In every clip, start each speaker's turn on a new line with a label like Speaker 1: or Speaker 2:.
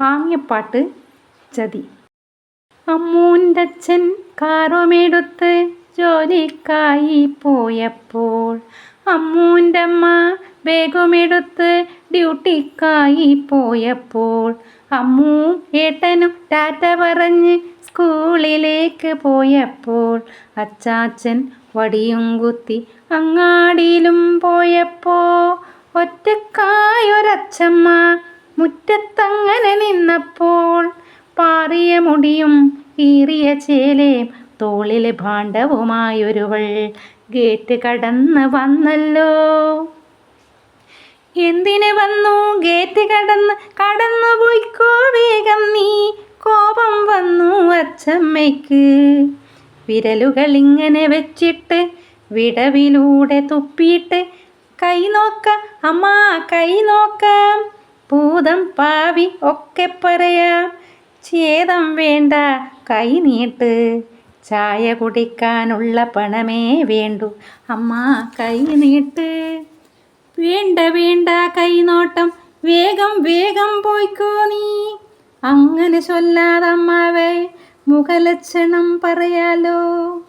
Speaker 1: ആംഗ്യപ്പാട്ട് ചതി. അമ്മൂന്റച്ഛൻ കാറുമെടുത്ത് ജോലിക്കായി പോയപ്പോൾ അമ്മൂന്റമ്മ ബേഗുമെടുത്ത് ഡ്യൂട്ടിക്കായി പോയപ്പോൾ അമ്മൂ ഏട്ടനും ടാറ്റ പറഞ്ഞ് സ്കൂളിലേക്ക് പോയപ്പോൾ അച്ചാച്ചൻ വടിയും കുത്തി അങ്ങാടിയിലും പോയപ്പോൾ ഒറ്റക്കായൊരച്ചമ്മ മുറ്റത്തങ്ങനെ നിന്നപ്പോൾ പാറിയ മുടിയും ഈറിയ ചേലയും തോളിലെ ഭാണ്ഡവുമായൊരുവൾ ഗേറ്റ് കടന്ന് വന്നല്ലോ. എന്തിന് വന്നു? ഗേറ്റ് കടന്ന് കടന്നു പോയിക്കോ വേഗം നീ. കോപം വന്നു അച്ചമ്മയ്ക്ക്. വിരലുകൾ ഇങ്ങനെ വെച്ചിട്ട് വിടവിലൂടെ തുപ്പിയിട്ട് കൈ നോക്കാം അമ്മ കൈ നോക്കാം. ഭൂതം പാവി ഒക്കെ പറയാം. ഛേദം വേണ്ട കൈ നീട്ട്. ചായ കുടിക്കാനുള്ള പണമേ വേണ്ടു. അമ്മ കൈ നീട്ട്. വേണ്ട വേണ്ട കൈനോട്ടം. വേഗം വേഗം പോയിക്കോ നീ. അങ്ങനെ ചൊല്ലാതമ്മാവേ മുഖലക്ഷണം പറയാലോ.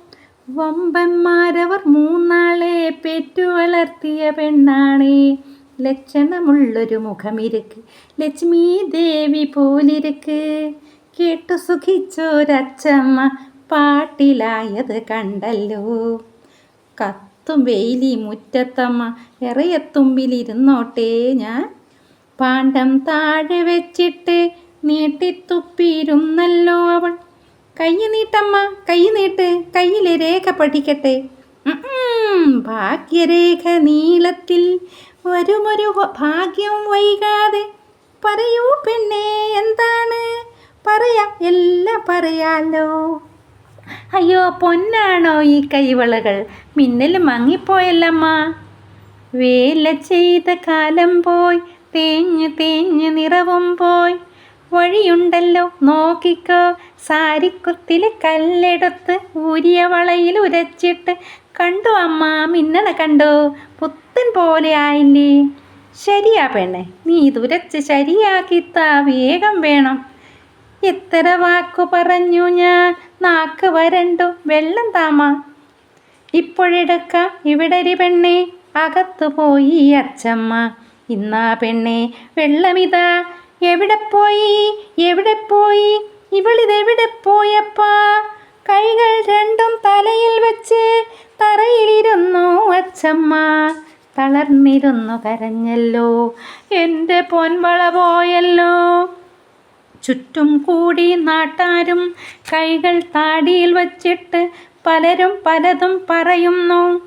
Speaker 1: വമ്പന്മാരവർ മൂന്നാളെ പെറ്റു വളർത്തിയ പെണ്ണാണേ. ലക്ഷണമുള്ളൊരു മുഖമിരുക്ക്. ലക്ഷ്മി ദേവി പോലിരുക്ക്. കേട്ടു സുഖിച്ചൊരച്ചമ്മ പാട്ടിലായത് കണ്ടല്ലോ. കത്തും വെയിലി മുറ്റത്തമ്മ എറയത്തുമ്പിലിരുന്നോട്ടെ ഞാൻ. പാണ്ഡം താഴെ വെച്ചിട്ട് നീട്ടിത്തുപ്പിയിരുന്നല്ലോ അവൾ. കൈ നീട്ടമ്മ കൈ നീട്ട് കയ്യിലെ രേഖ പഠിക്കട്ടെ. ഭാഗ്യരേഖ നീളത്തിൽ വരുമൊരു ഭാഗ്യം വൈകാതെ. പറയൂ പെണ്ണേ എന്താണ്? പറയാം എല്ലാം പറയാലോ. അയ്യോ പൊന്നാണോ ഈ കൈവളകൾ? മിന്നൽ മങ്ങിപ്പോയല്ലമ്മ. വേല ചെയ്ത കാലം പോയി തേഞ്ഞ് തേഞ്ഞ് നിറവും പോയി. വഴിയുണ്ടല്ലോ നോക്കിക്കോ. സാരിക്കുത്തിൽ കല്ലെടുത്ത് ഊരിയ വളയിൽ ഉരച്ചിട്ട്. കണ്ടു അമ്മ മിന്നണ കണ്ടോ? പുത്തൻ പോലെ ആയില്ലേ? ശരിയാ പെണ്ണെ നീ ഇത് ഉരച്ച് ശരിയാക്കിത്താ വേഗം വേണം. എത്ര വാക്കു പറഞ്ഞു ഞാൻ? നാക്ക് വരണ്ടു വെള്ളം താമ. ഇപ്പോഴെടുക്ക ഇവിടരി പെണ്ണെ അകത്തു പോയി അച്ചമ്മ. ഇന്നാ പെണ്ണെ വെള്ളമിതാ. എവിടെ പോയി? എവിടെ പോയി? ഇവളിതെവിടെ പോയപ്പാ? കൈകൾ രണ്ടും തലയിൽ വെച്ച് തറയിലിരുന്നു അച്ചമ്മ. തളർന്നിരുന്നു കരഞ്ഞല്ലോ. എന്റെ പൊൻവള പോയല്ലോ. ചുറ്റും കൂടി നാട്ടാരും കൈകൾ താടിയിൽ വച്ചിട്ട് പലരും പലതും പറയുന്നു.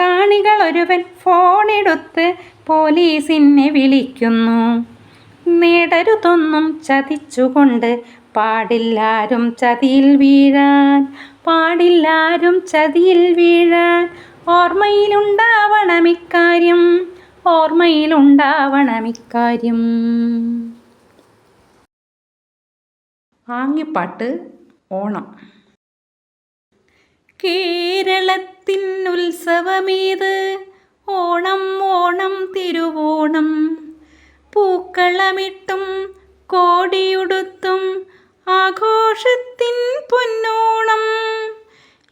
Speaker 1: കാണികൾ ഒരുവൻ ഫോണെടുത്ത് പോലീസിനെ വിളിക്കുന്നു. നേടരുതൊന്നും ചതിച്ചുകൊണ്ട് പാടില്ലാരും ചതിയിൽ വീഴാൻ പാടില്ലാരും ചതിയിൽ വീഴാൻ ഓർമ്മയിലുണ്ടാവണം ഇക്കാര്യം ഓർമ്മയിലുണ്ടാവണം ഇക്കാര്യം ആംഗ്യപ്പാട്ട് ഓണം. കേരളത്തിൻ ഉത്സവമേത്? ഓണം ഓണം തിരുവോണം. പൂക്കളമിട്ടും കോടിയുടുത്തും ആഘോഷത്തിൻ പൊന്നോണം.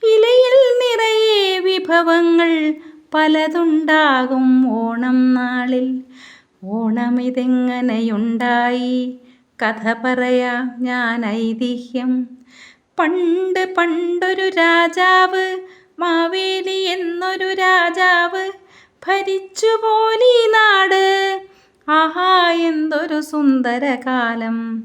Speaker 1: ഇലയിൽ നിറയെ വിഭവങ്ങൾ പലതുണ്ടാകും ഓണം നാളിൽ. ഓണമിതെങ്ങനെയുണ്ടായി? കഥ പറയാം ഞാൻ ഐതിഹ്യം പണ്ട് പണ്ടൊരു രാജാവ് മാവേലി എന്നൊരു രാജാവ് ഭരിച്ചു പോലീ നാട്. ആഹാ എന്തൊരു സുന്ദരകാലം.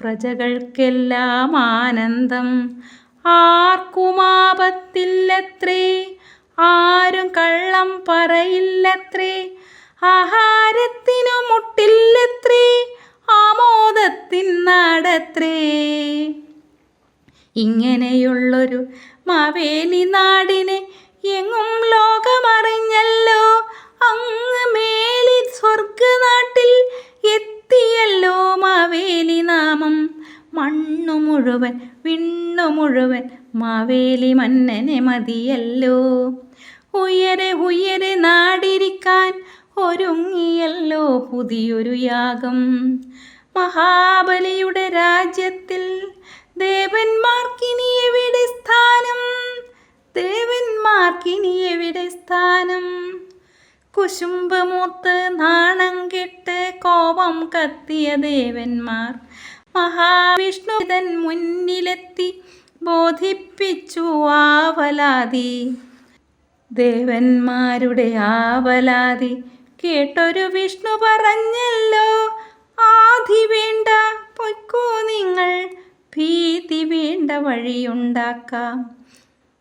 Speaker 1: പ്രജകൾക്കെല്ലാം ആനന്ദം. ആർക്കുമാപത്തില്ലത്രേ? ആരും കള്ളം പറയില്ലത്രേ? ആഹാരത്തിനു മുട്ടില്ലത്രേ? ആമോദത്തിൻ നാടത്രേ? ഇങ്ങനെയുള്ളൊരു മാവേലി നാടിനെ എങ്ങും ലോകമറിഞ്ഞല്ലോ. അങ്ങ് മേലി സ്വർഗനാട്ടിൽ എത്തിയല്ലോ മാവേലി നാമം. മണ്ണു മുഴുവൻ മുഴുവൻ മാവേലി മന്നനെ മതിയല്ലോ. ഉയരെ ഉയരെ നാടിരിക്കാൻ ഒരുങ്ങിയല്ലോ പുതിയൊരു യാഗം. മഹാബലിയുടെ രാജ്യത്തിൽ ദേവന്മാർക്കിനി എവിടെ സ്ഥാനം? ദേവന്മാർക്കിനി എവിടെ സ്ഥാനം? കുശുംബമൂത്ത് നാണം കെട്ട് കോപം കത്തിയ ദേവന്മാർ മഹാവിഷ്ണുതൻ മുന്നിലെത്തി ബോധിപ്പിച്ചു ആവലാതി. ദേവന്മാരുടെ ആവലാതി കേട്ടൊരു വിഷ്ണു പറഞ്ഞല്ലോ ആധി വേണ്ട പൊയ്ക്കോ നിങ്ങൾ ഭീതി വേണ്ട വഴിയുണ്ടാക്കാം.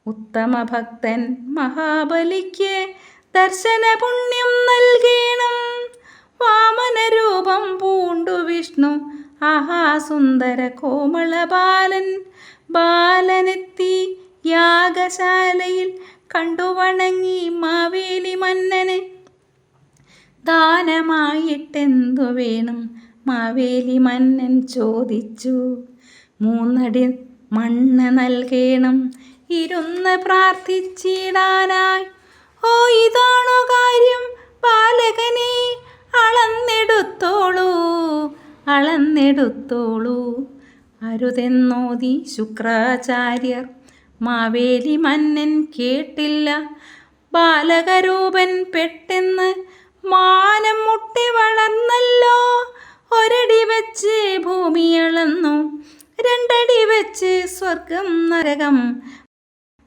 Speaker 1: ഉത്തമ ഭക്തൻ മഹാബലിക്ക് ദർശന പുണ്യം നൽകേണം. വാമനരൂപം പൂണ്ടു വിഷ്ണു ആഹാ സുന്ദര കോമള ബാലൻ ബാലനെത്തി യാഗശാലയിൽ കണ്ടു വണങ്ങി മാവേലി മന്നനെ. ദാനമായിട്ടെന്തു വേണം? മാവേലി മന്നൻ ചോദിച്ചു. മൂന്നടി മണ്ണ് നൽകേണം. ഇരുന്ന് പ്രാർത്ഥിച്ചിടാനായി. ഓ ഇതാണോ കാര്യം? ബാലകനെ അളന്നെടുത്തോളൂ. അളന്നെടുത്തോളൂ. അരുതെന്നോതി ശുക്രാചാര്യർ. മാവേലി മന്നൻ കേട്ടില്ല. ബാലകരൂപൻ പെട്ടെന്ന് മാനം മുട്ടി വളർന്നല്ലോ. ഒരടി വെച്ച് ഭൂമി അളന്നു. രണ്ടടി വെച്ച് സ്വർഗം നരകം.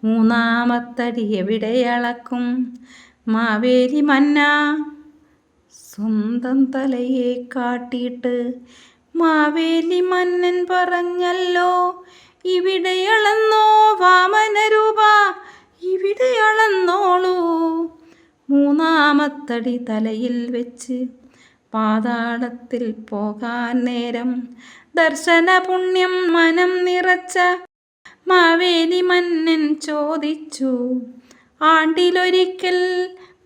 Speaker 1: മൂന്നാമത്തടി എവിടെ അളക്കും? മാവേലി മന്ന സ്വന്തം തലയെ കാട്ടിയിട്ട് മാവേലി മന്നൻ പറഞ്ഞല്ലോ ഇവിടെ വാമന വാമനരൂപ ഇവിടെ ഇളന്നോളൂ. മൂന്നാമത്തടി തലയിൽ വെച്ച് പാതാളത്തിൽ പോകാൻ നേരം ദർശന പുണ്യം മനം നിറച്ച മാവേലി മന്നൻ ചോദിച്ചു ആണ്ടിലൊരിക്കൽ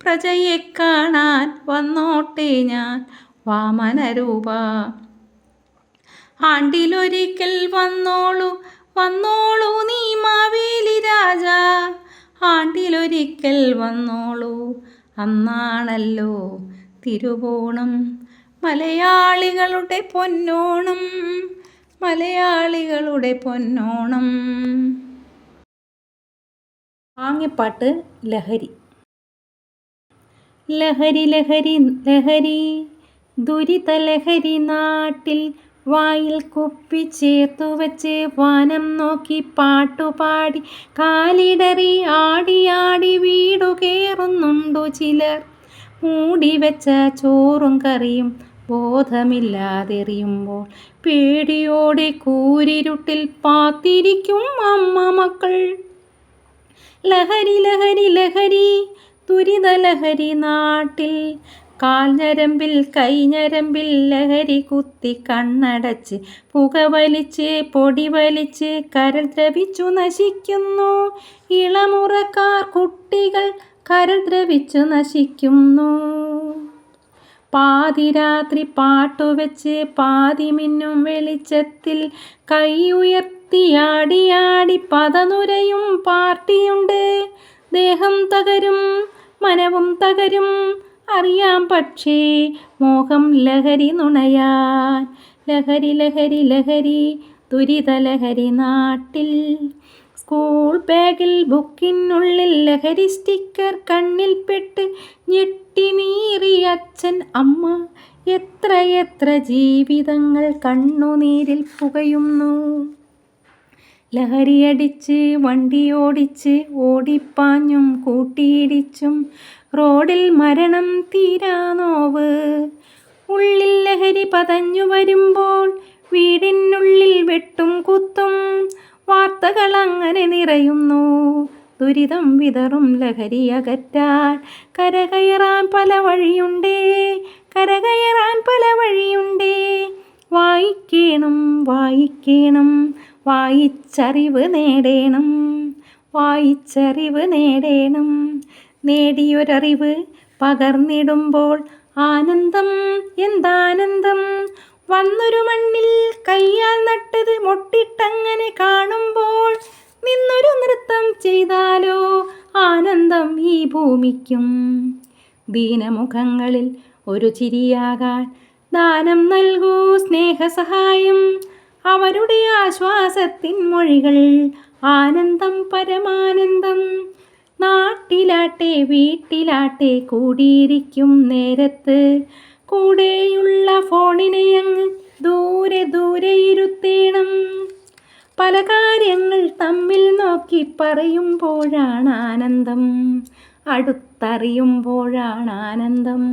Speaker 1: പ്രജയെ കാണാൻ വന്നോട്ടെ ഞാൻ വാമനരൂപ ആണ്ടിലൊരിക്കൽ വന്നോളൂ വന്നോളൂ നീ മാവേലി രാജ. ആണ്ടിലൊരിക്കൽ വന്നോളൂ അന്നാണല്ലോ തിരുവോണം. മലയാളികളുടെ പൊന്നോണം മലയാളികളുടെ പൊന്നോണം. ആങ്ങിപ്പാട്ട് ലഹരി. ലഹരി ലഹരി ലഹരി ദുരിത ലഹരി നാട്ടിൽ വായിൽ കുപ്പി ചേർത്തു വെച്ച് വാനം നോക്കി പാട്ടുപാടി കാലിടറി ആടിയാടി വീടു കയറുന്നുണ്ടു ചിലർ. മൂടി വെച്ച ചോറും കറിയും ബോധമില്ലാതെറിയുമ്പോൾ പേടിയോടെ കൂരിരുട്ടിൽ പാത്തിരിക്കും അമ്മ മക്കൾ. ലഹരി ലഹരി ലഹരി ദുരിതലഹരി നാട്ടിൽ കാൽഞരമ്പിൽ കൈഞരമ്പിൽ ലഹരി കുത്തി കണ്ണടച്ച് പുക വലിച്ച് പൊടി വലിച്ച് കരൾ ദ്രവിച്ചു നശിക്കുന്നു. ഇളമുറക്കാർ കുട്ടികൾ കരൾ ദ്രവിച്ചു നശിക്കുന്നു. പാതിരാത്രി പാട്ടുവെച്ച് പാതി മിന്നും വെളിച്ചത്തിൽ കൈ ഉയർത്തിയാടിയാടി പതനുരയും പാർട്ടിയുണ്ട്. ദേഹം തകരും മനവും തകരും അറിയാം പക്ഷേ മോഹം ലഹരി നുണയാൻ. ലഹരി ലഹരി ലഹരി ദുരിത ലഹരി നാട്ടിൽ. സ്കൂൾ ബാഗിൽ ബുക്കിനുള്ളിൽ ലഹരി സ്റ്റിക്കർ കണ്ണിൽപ്പെട്ട് ഞെട്ടിനീറി അച്ഛൻ അമ്മ. എത്ര എത്ര ജീവിതങ്ങൾ കണ്ണുനീരിൽ പുകയുന്നു. ലഹരിയടിച്ച് വണ്ടിയോടിച്ച് ഓടിപ്പാഞ്ഞും കൂട്ടിയിടിച്ചും റോഡിൽ മരണം തീരാനോവ് ഉള്ളിൽ ലഹരി പതഞ്ഞു വരുമ്പോൾ വീടിനുള്ളിൽ വെട്ടും കുത്തും വാർത്തകൾ അങ്ങനെ നിറയുന്നു. ദുരിതം വിതറും ലഹരി അകറ്റാൻ കരകയറാൻ പല വഴിയുണ്ടേ കരകയറാൻ പല വഴിയുണ്ടേ. വായിക്കണം വായിക്കണം വായിച്ചറിവ് നേടേണം. വായിച്ചറിവ് നേടേണം. നേടിയൊരറിവ് പകർന്നിടുമ്പോൾ ആനന്ദം എന്താനന്ദം? വന്നൊരു മണ്ണിൽ കയ്യാൽ നട്ടത് മൊട്ടിട്ടങ്ങനെ കാണുമ്പോൾ നിന്നൊരു നൃത്തം ചെയ്താലോ ആനന്ദം ഈ ഭൂമിക്കും? ദീനമുഖങ്ങളിൽ ഒരു ചിരിയാകാൻ ദാനം നൽകൂ സ്നേഹസഹായം. അവരുടെ ആശ്വാസത്തിൻ മൊഴികൾ. ആനന്ദം പരമാനന്ദം. നാട്ടിലാട്ടെ വീട്ടിലാട്ടെ കൂടിയിരിക്കും നേരത്ത്. കൂടെയുള്ള ഫോണിനെ അങ്ങ് ദൂരെ ദൂരെ ഇരുത്തേണം. പല കാര്യങ്ങൾ തമ്മിൽ നോക്കി പറയുമ്പോഴാണ് ആനന്ദം. അടുത്തറിയുമ്പോഴാണ് ആനന്ദം.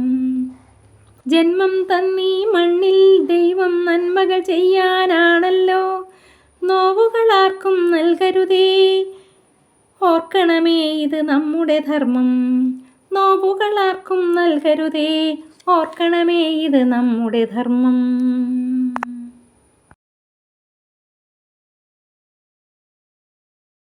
Speaker 1: ജന്മം തന്നീ മണ്ണിൽ ദൈവം നന്മകൾ ചെയ്യാനാണല്ലോ. നോവുകളാർക്കും നൽകരുതേ. ഓർക്കണമേ ഇത് നമ്മുടെ ധർമ്മം. നോവുകളാർക്കും നൽകരുതേ. ഓർക്കണമേ ഇത് നമ്മുടെ ധർമ്മം.